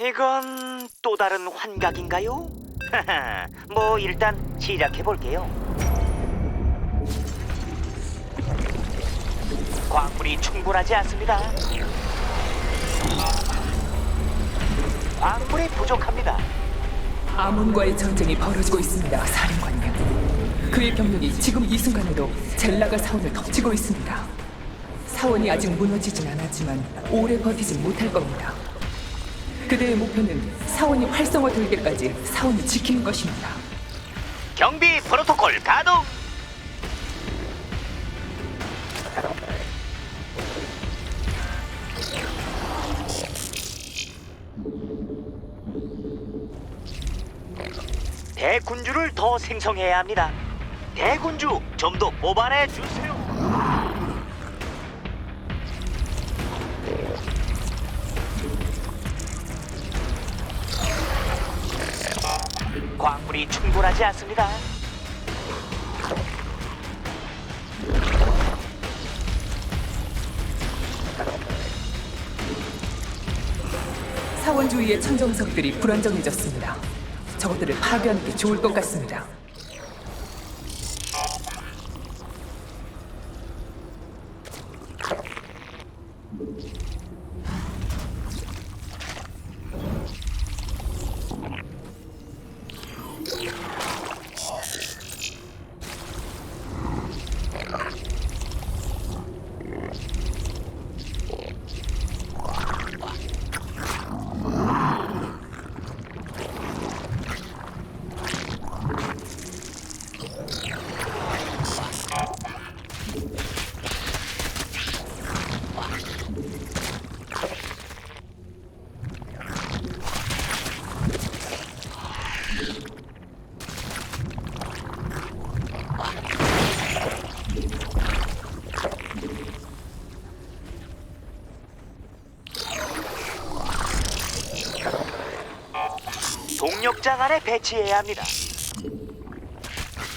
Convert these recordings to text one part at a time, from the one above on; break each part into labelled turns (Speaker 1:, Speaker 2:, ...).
Speaker 1: 이건 또 다른 환각인가요? 뭐 일단 시작해 볼게요. 광물이 충분하지 않습니다. 광물이 부족합니다.
Speaker 2: 아몬과의 전쟁이 벌어지고 있습니다, 사령관님. 그의 병력이 지금 이 순간에도 젤라가 사원을 덮치고 있습니다. 사원이 아직 무너지진 않았지만 오래 버티진 못할 겁니다. 그대의 목표는 사원이 활성화될 때까지 사원을 지키는 것입니다.
Speaker 1: 경비 프로토콜 가동. 대군주를 더 생성해야 합니다. 대군주 좀 더 뽑아내 주세요. 충분하지 않습니다.
Speaker 2: 사원 주위의 천정석들이 불안정해졌습니다. 저것들을 파괴하는 게 좋을 것 같습니다.
Speaker 1: 동력장 안에 배치해야 합니다.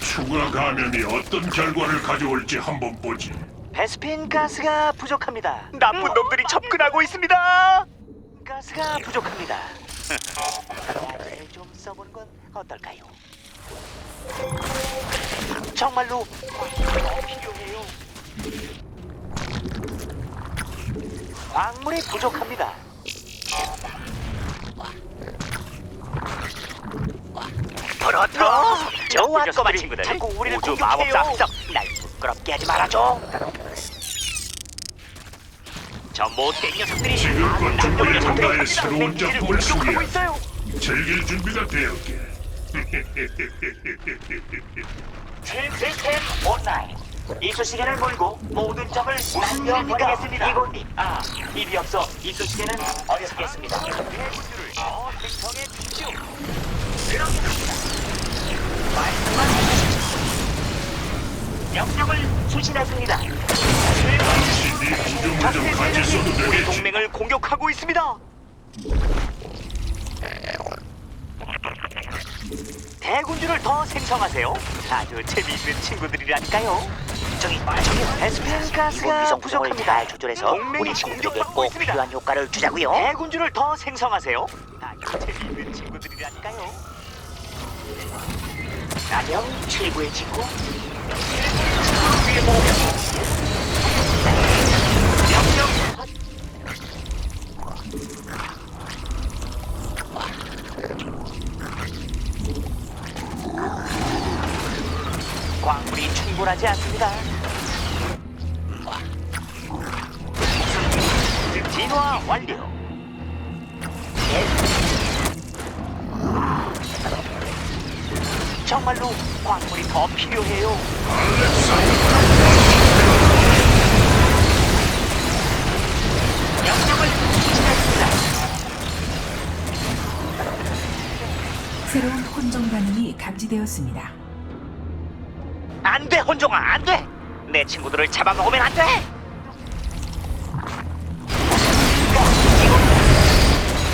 Speaker 3: 추가 감염이 어떤 결과를 가져올지 한번 보지.
Speaker 1: 베스핀 가스가 부족합니다. 나쁜 놈들이 접근하고 있습니다. 가스가 부족합니다. 가스를 좀 써보는 건 어떨까요? 정말로 필요해요. 광물이 부족합니다. 그렇다. 좋아, 꼬마 친구들. 자꾸 우리를 우주 마법사 합성. 날 부끄럽게 하지 말아줘. 저 못된 녀석들이
Speaker 3: 지금껏 정말
Speaker 1: 녀석들이
Speaker 3: 나의 새로운
Speaker 1: 기지를
Speaker 3: 작품을
Speaker 1: 공격하고
Speaker 3: 소개해.
Speaker 1: 있어요.
Speaker 3: 즐길 준비가 되었게.
Speaker 1: 진 시스템 온라인. 이쑤시개를 몰고 모든 적을 날려버리겠습니다. 이곳이 아 입이 없어 이쑤시개는 어렵겠습니다. 대군주를 더 생성해 주십시오. 그렇습니다. 명령을 수신했습니다. 우리. 동맹을 공격하고 있습니다. 대군주를 더 생성하세요. 아주 재미있는 친구들이라니까요. 저기 저기 베스핀 가스가 부족합니다. 조절해서 우리 친구들에게 꼭 필요한 효과를 주자고요. 대군주를 더 생성하세요. 아주 재미있는 친구들이라니까요. 안녕 최고의 친구. 광물이 충분하지 않습니다. 진화 완료. 정말로 광물이 더 필요해요. 명령을 수신했습니다.
Speaker 4: 새로운 혼종 반응이 감지되었습니다.
Speaker 1: 안 돼, 혼종아, 안 돼. 내 친구들을 잡아먹으면 안 돼.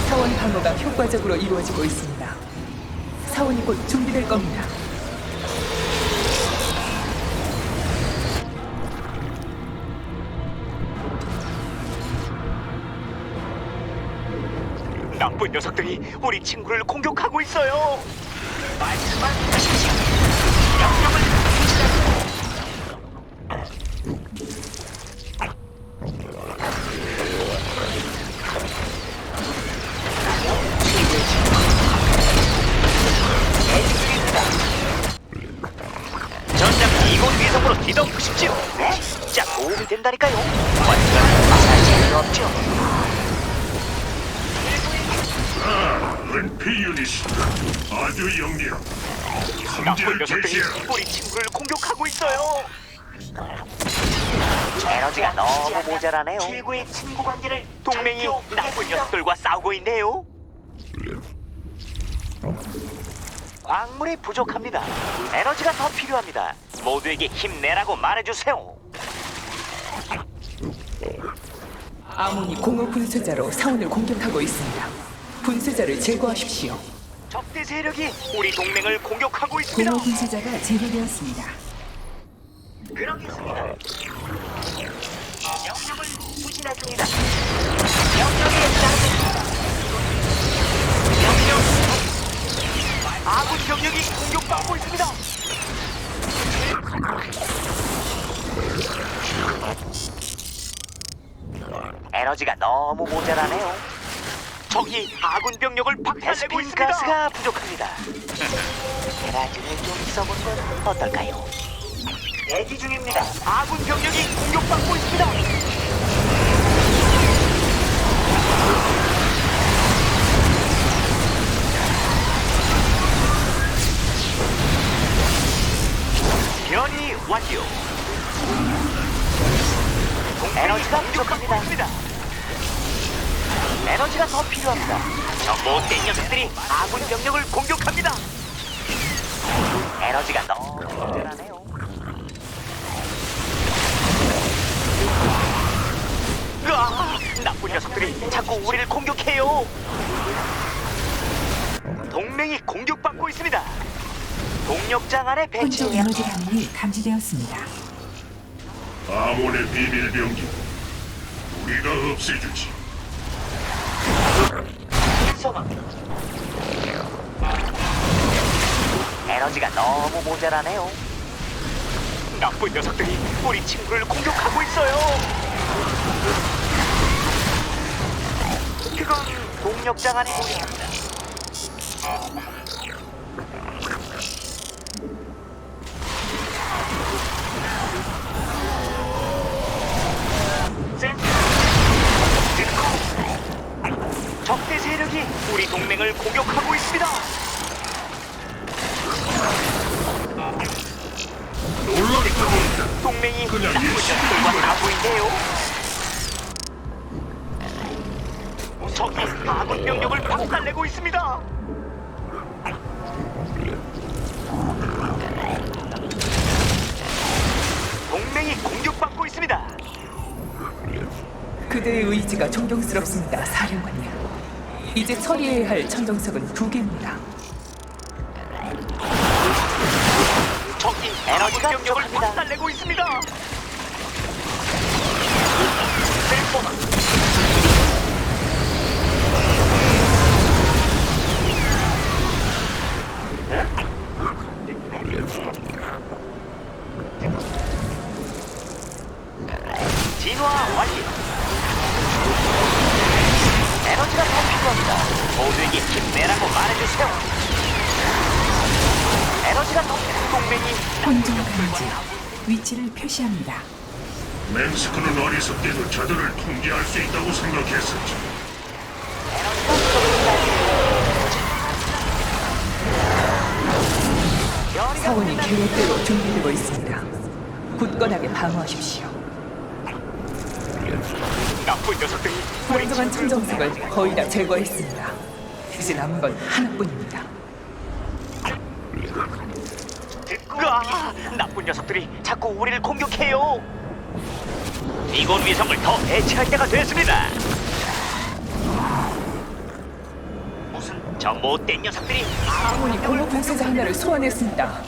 Speaker 2: 사원 방어가 효과적으로 이루어지고 있습니다. 사원이 곧 준비될 겁니다.
Speaker 1: 나
Speaker 5: 나쁜 녀석들이 우리 친구를 공격하고 있어요. 말씀만 하십시오.
Speaker 3: 은피 유닛이다. 아주
Speaker 5: 나쁜
Speaker 3: 함지를
Speaker 5: 녀석들이
Speaker 3: 개시해라.
Speaker 5: 우리 친구를 공격하고 있어요. 에너지가 너무 모자라네요. 최고의 친구 관계를 동맹이 나쁜 녀석들과 싸우고 있네요. 광물이 부족합니다. 에너지가 더 필요합니다. 모두에게 힘내라고 말해주세요.
Speaker 2: 아몬이 공허 분쇄자로 사원을 공격하고 있습니다. 분쇄자를 제거하십시오.
Speaker 5: 적대 세력이 우리 동맹을 공격하고 있습니다.
Speaker 4: 공허 분쇄자가 제거되었습니다.
Speaker 5: 그러겠습니다. 명령을 수신했습니다. 명령에 따르겠습니다. 명령. 아군 병력이 공격받고 있습니다. 에너지가 너무 모자라네요. 적이 아군 병력을 박살내고 있습니다. 가스가 부족합니다. 에너지를 좀 써본 건 어떨까요? 대기 중입니다. 아군 병력이 공격받고 있습니다. 병력을 공격합니다. 에너지가 너무 모자라네요. 으아! 나쁜 녀석들이 자꾸 우리를 공격해요. 동맹이 공격받고 있습니다. 동력장 안에
Speaker 4: 혼종
Speaker 5: 배치해야
Speaker 4: 에너지 반응이 감지되었습니다.
Speaker 3: 아몬의 비밀 병기 우리가 없애주지.
Speaker 5: 에너지가 너무 모자라네요. 나쁜 녀석들이 우리 친구를 공격하고 있어요. 그건 동력장 안에 보입니다. 적대 세력이 우리 동맹을 공격하고 있습니다.
Speaker 2: 존경스럽습니다, 사령관님. 이제 처리해야 할 천정석은 두 개입니다.
Speaker 5: 적이 에너지가 병력을 박살내고 있습니다.
Speaker 4: 위치를 표시합니다.
Speaker 3: 맹스크는 어리석게도 저들을 통제할 수 있다고 생각했었지.
Speaker 2: 사원이 계획대로 준비되고 있습니다. 굳건하게 방어하십시오.
Speaker 5: 나쁜 녀석들이
Speaker 2: 불안정한 천정석을 거의 다 제거했습니다. 이제 남은 건 하나뿐입니다.
Speaker 5: 으아! 나쁜 녀석들이 자꾸 우리를 공격해요. 이곳 위성을 더 배치할 때가 됐습니다. 무슨 저 못된 녀석들이
Speaker 2: 아몬이 공허 분쇄자 하나를 소환했습니다.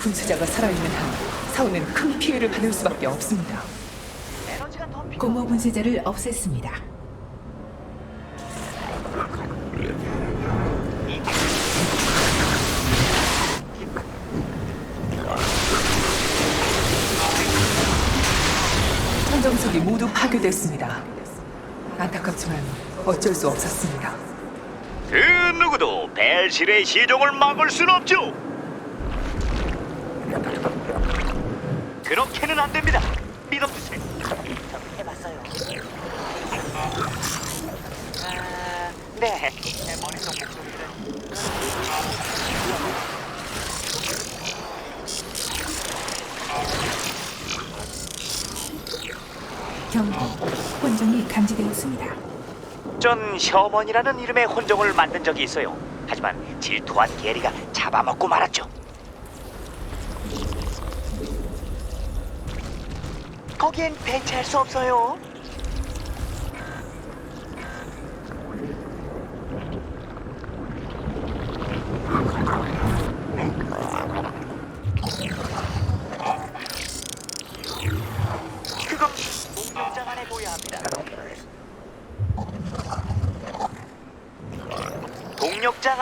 Speaker 2: 분쇄자가 살아있는 한 사원은 큰 피해를 받을 수밖에 없습니다.
Speaker 5: 에너지가 더 필요.
Speaker 4: 공허 분쇄자를 없앴습니다.
Speaker 2: 모두 파괴됐습니다. 안타깝지만 어쩔 수 없었습니다.
Speaker 1: 그 누구도 벨실의 시종을 막을 순 없죠. 그렇게는 안 됩니다. 믿어주세요. 해봤어요. 아, 네. 제 머릿속 목소리
Speaker 4: 감지되었습니다.
Speaker 1: 전 셔먼이라는 이름의 혼종을 만든 적이 있어요. 하지만 질투한 게리가 잡아먹고 말았죠. 거기엔 배치할 수 없어요.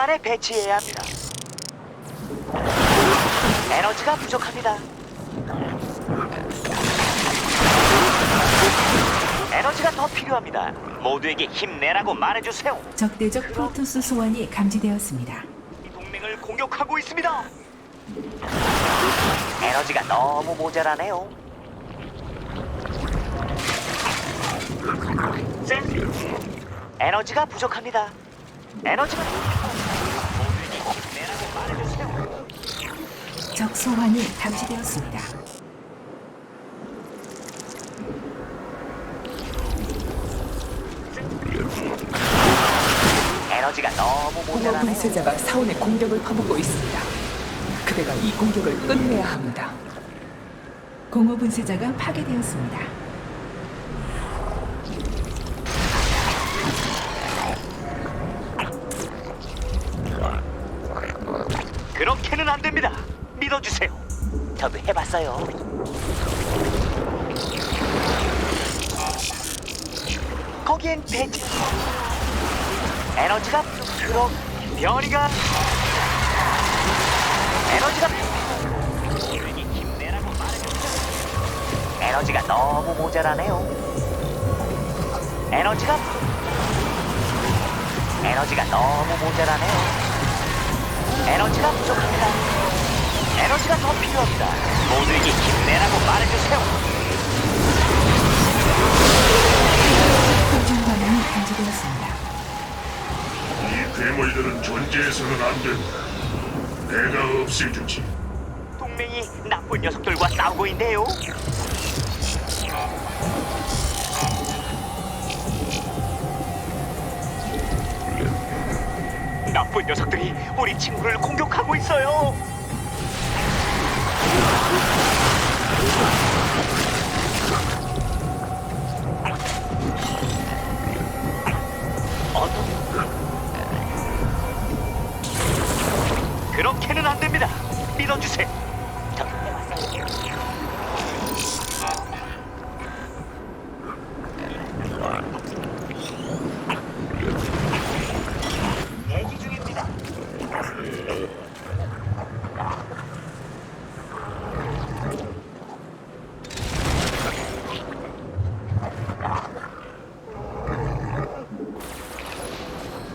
Speaker 1: 안에 배치해야 합니다. 에너지가 부족합니다. 에너지가 더 필요합니다. 모두에게 힘내라고 말해주세요.
Speaker 4: 적대적 프로토스 소환이 감지되었습니다.
Speaker 1: 이 동맹을 공격하고 있습니다. 에너지가 너무 모자라네요. 에너지가 부족합니다. 에너지가 모두에게 힘내라고 말해주세요.
Speaker 4: 적 소환이 감지되었습니다.
Speaker 1: 에너지가 너무
Speaker 2: 공허
Speaker 1: 모자라네요.
Speaker 2: 분쇄자가 사원의 공격을 퍼붓고 있습니다. 그대가 이 공격을 끝내야 합니다.
Speaker 4: 공허 분쇄자가 파괴되었습니다.
Speaker 1: 그렇게는 안 됩니다. 믿어주세요. 저도 해봤어요. 거기엔 배치. 에너지가 그럼 변이가 에너지가. 에너지가 너무 모자라네요. 에너지가 에너지가 너무 모자라네요. 에너지가 부족합니다. 에너지가 더 필요합니다. 모두에게 힘내라고 말해주세요.
Speaker 4: 혼종 반응이 감지되었습니다.
Speaker 3: 이 괴물들은 존재해서는 안 된다. 내가 없애주지.
Speaker 1: 동맹이 나쁜 녀석들과 싸우고 있네요. 나쁜 녀석들이 우리 친구를 공격하고 있어요. 그렇게는 안 됩니다. 믿어주세요. 저 해봤어요. 대기 중입니다.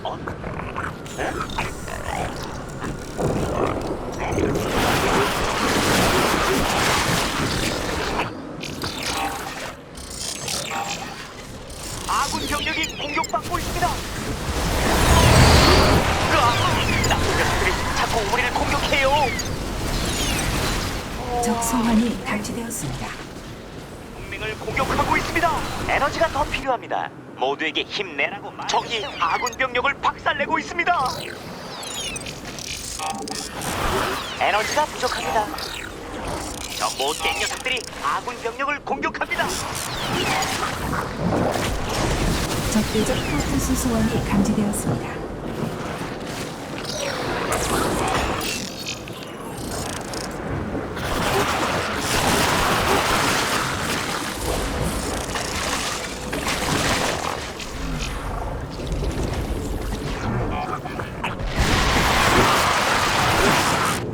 Speaker 1: 어? 아군 병력이 공격받고 있습니다. 으아! 나쁜 녀석들이 자꾸 우리를 공격해요.
Speaker 4: 적 소환이 감지되었습니다.
Speaker 1: 동맹을 공격하고 있습니다. 에너지가 더 필요합니다. 모두에게 힘내라고 말. 적이 아군 병력을 박살내고 있습니다. 에너지가 부족합니다. 저 못된 녀석들이 아군 병력을 공격합니다.
Speaker 4: 적대적 프로토스 소환이 감지되었습니다.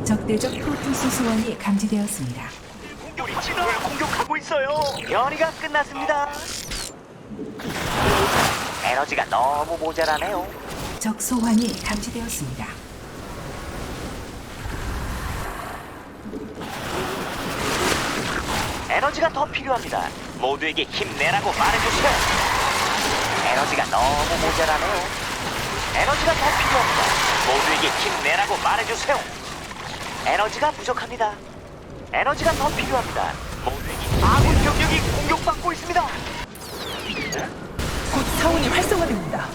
Speaker 4: 적대적 프로토스 소환이 감지되었습니다.
Speaker 1: 우리 친구를 공격하고 있어요. 연이가 끝났습니다. 에너지가 너무 모자라네요.
Speaker 4: 적 소환이 감지되었습니다.
Speaker 1: 에너지가 더 필요합니다. 모두에게 힘내라고 말해주세요. 에너지가 너무 모자라네요. 에너지가 더 필요합니다. 모두에게 힘내라고 말해주세요. 에너지가 부족합니다. 에너지가 더 필요합니다. 모두에게 아군 병력이 공격받고 있습니다.
Speaker 2: 곧 사원이 활성화됩니다.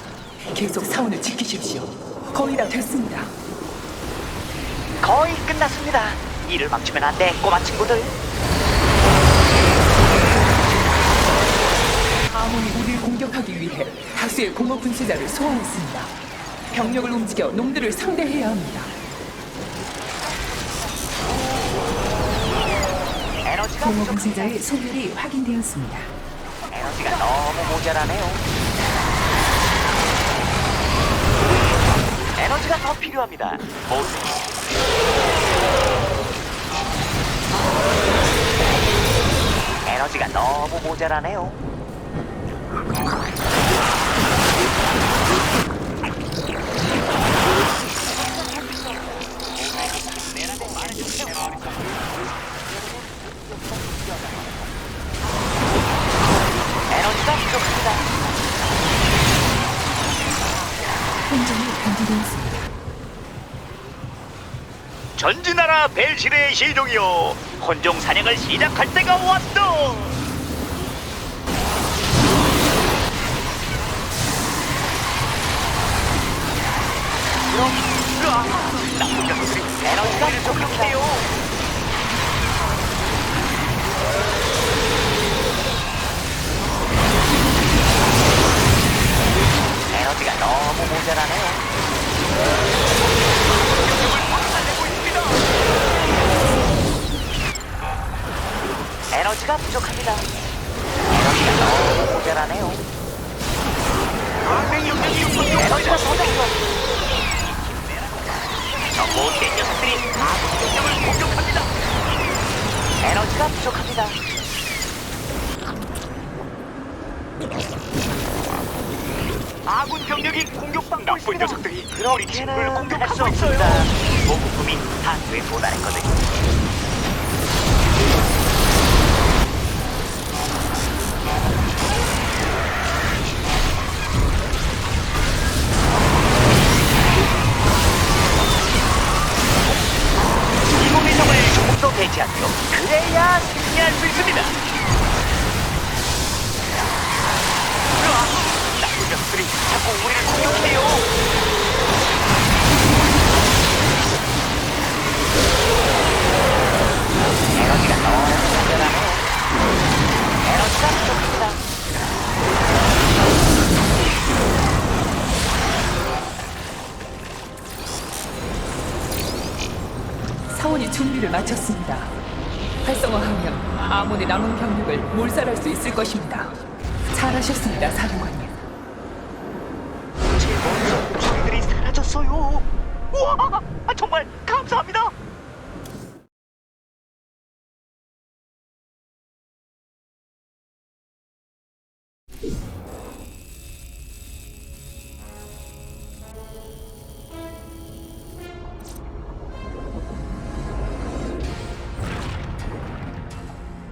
Speaker 2: 계속 사원을 지키십시오. 거의 다 됐습니다.
Speaker 1: 거의 끝났습니다. 일을 망치면 안 돼, 꼬마 친구들.
Speaker 2: 아몬이 우리를 공격하기 위해 다수의 공허 분쇄자를 소환했습니다. 병력을 움직여 놈들을 상대해야 합니다.
Speaker 1: 에너지가 부족합니다.
Speaker 4: 분쇄자의 소멸이 확인되었습니다.
Speaker 1: 에너지가 너무 모자라네요. 에너지가 더 필요합니다. 모두 에너지가 너무 모자라네요.
Speaker 4: 감지되었습니다.
Speaker 1: 전진하라 벨실의 시종이요. 혼종 사냥을 시작할 때가 왔다 으아, 나쁜 녀석들이 에너지가 부족해요 에너지가 너무 모자라네요 에너 녀석들
Speaker 2: 사원이 준비를 마쳤습니다. 활성화하면 아몬의 남은 병력을 몰살할 수 있을 것입니다. 잘하셨습니다, 사령관님.
Speaker 1: 제 머릿속 목소리들이 사라졌어요. 우와, 아, 정말 감사합니다.